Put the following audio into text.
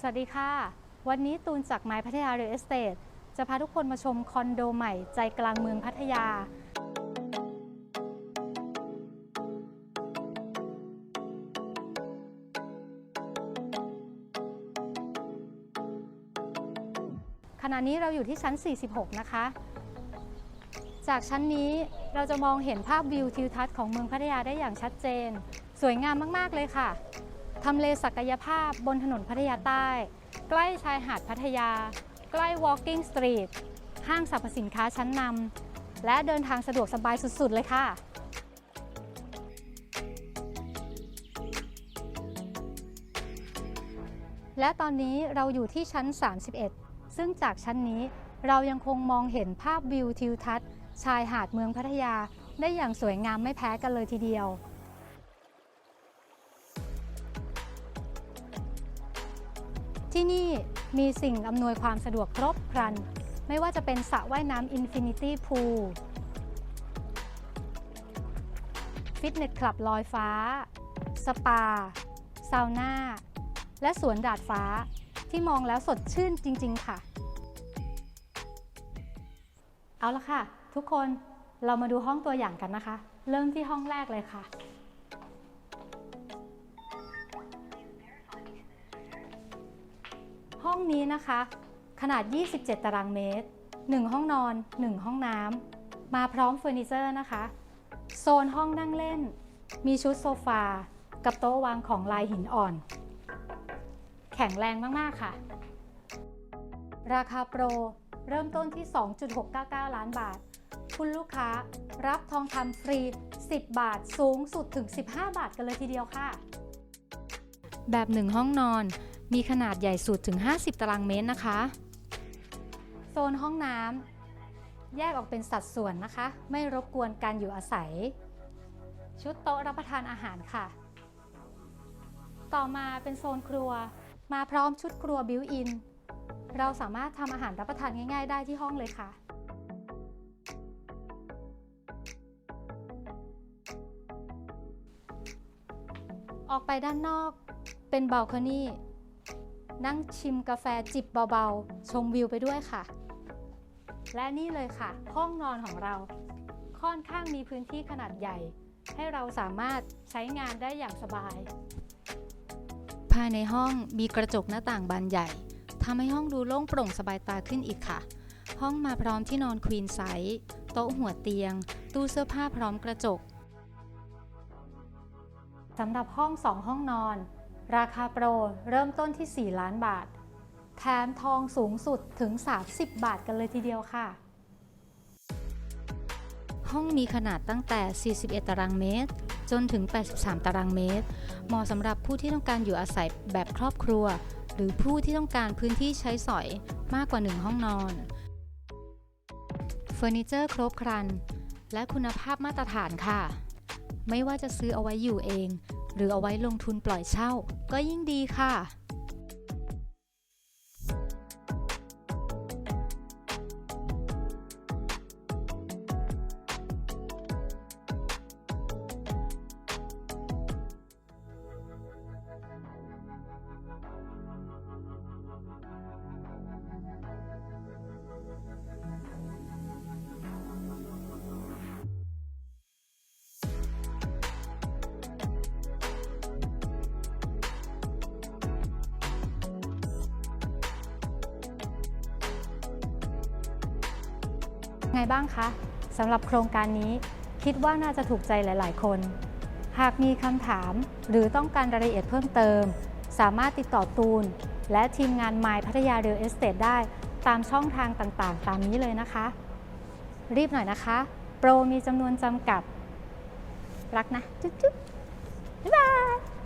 สวัสดีค่ะ วันนี้ตูนจากไม้พัทยาเรลเอสเตทจะพาทุกคนมาชมคอนโดใหม่ใจกลางเมืองพัทยา ขณะนี้เราอยู่ที่ชั้น 46 นะคะ จากชั้นนี้เราจะมองเห็นภาพวิวทิวทัศน์ของเมืองพัทยาได้อย่างชัดเจน สวยงามมาก ๆ เลยค่ะ ทำเลศักยภาพบนถนนพัทยาใต้ ใกล้ชายหาดพัทยา ใกล้ Walking Street ห้างสรรพสินค้าชั้นนำและเดินทางสะดวกสบายสุด ๆ เลยค่ะ และตอนนี้เราอยู่ที่ชั้น 31 ซึ่งจากชั้นนี้เรายังคงมองเห็นภาพวิวทิวทัศน์ ชายหาดเมืองพัทยาได้อย่างสวยงามไม่แพ้กันเลยทีเดียว ที่นี่มีสิ่งอำนวยความสะดวกครบครัน ไม่ว่าจะเป็นสระว่ายน้ำ Infinity Pool ฟิตเนสคลับลอยฟ้า สปา ซาวน่า และสวนดาดฟ้าที่มองแล้วสดชื่นจริง ๆ ค่ะ เอาละค่ะ ทุกคนเรามาดูห้องตัวอย่างกันนะคะ เริ่มที่ห้องแรกเลยค่ะ องนี้นะคะ ขนาด 27 ตารางเมตร 1 ห้องนอน 1 ห้องน้ำมาพร้อมเฟอร์นิเจอร์นะคะ โซนห้องนั่งเล่น มีชุดโซฟา กับโต๊ะวางของลายหินอ่อน แข็งแรงมาก ๆ ค่ะ ราคาโปรเริ่มต้นที่ 2.699 ล้านบาท คุณลูกค้ารับทองคำฟรี 10 บาทสูงสุดถึง 15 บาทกันเลยทีเดียวค่ะ แบบหนึ่งห้องนอน มีขนาดใหญ่สุดถึง 50 ตารางเมตรนะคะ โซนห้องน้ำแยกออกเป็นสัดส่วนนะคะ ไม่รบกวนการอยู่อาศัย ชุดโต๊ะรับประทานอาหารค่ะ ต่อมาเป็นโซนครัว มาพร้อมชุดครัวบิวอิน เราสามารถทำอาหารรับประทานง่าย ๆ ได้ที่ห้องเลยค่ะออกไปด้านนอกเป็นบ a ลคอนี่ นั่งชิมกาแฟจิบเบาๆ ชมวิวไปด้วยค่ะ และนี่เลยค่ะ ห้องนอนของเรา ค่อนข้างมีพื้นที่ขนาดใหญ่ ให้เราสามารถใช้งานได้อย่างสบาย ภายในห้องมีกระจกหน้าต่างบานใหญ่ทำให้ห้องดูโล่งโปร่งสบายตาขึ้นอีกค่ะ ห้องมาพร้อมที่นอนควีนไซส์โต๊ะหัวเตียง ตู้เสื้อผ้าพร้อมกระจกสำหรับห้อง2ห้องนอน ราคาโปรเริ่มต้นที่ 4 ล้านบาท แถมทองสูงสุดถึง 30 บาทกันเลยทีเดียวค่ะ ห้องมีขนาดตั้งแต่ 41 ตารางเมตร จนถึง 83 ตารางเมตร เหมาะสำหรับผู้ที่ต้องการอยู่อาศัยแบบครอบครัว หรือผู้ที่ต้องการพื้นที่ใช้สอยมากกว่า 1 ห้องนอน เฟอร์นิเจอร์ครบครัน และคุณภาพมาตรฐานค่ะ ไม่ว่าจะซื้อเอาไว้อยู่เองหรือเอาไว้ลงทุนปล่อยเช่า ก็ยิ่งดีค่ะ ไงบ้างคะสำหรับโครงการนี้คิดว่าน่าจะถูกใจหลาย ๆ คน หากมีคำถามหรือต้องการรายละเอียดเพิ่มเติม สามารถติดต่อตูน และทีมงาน My พัทยาเรลเอสเตทได้ ตามช่องทางต่าง ๆ ตามนี้เลยนะคะ รีบหน่อยนะคะ โปรมีจำนวนจำกัด รักนะ จุ๊บๆบ๊ายบาย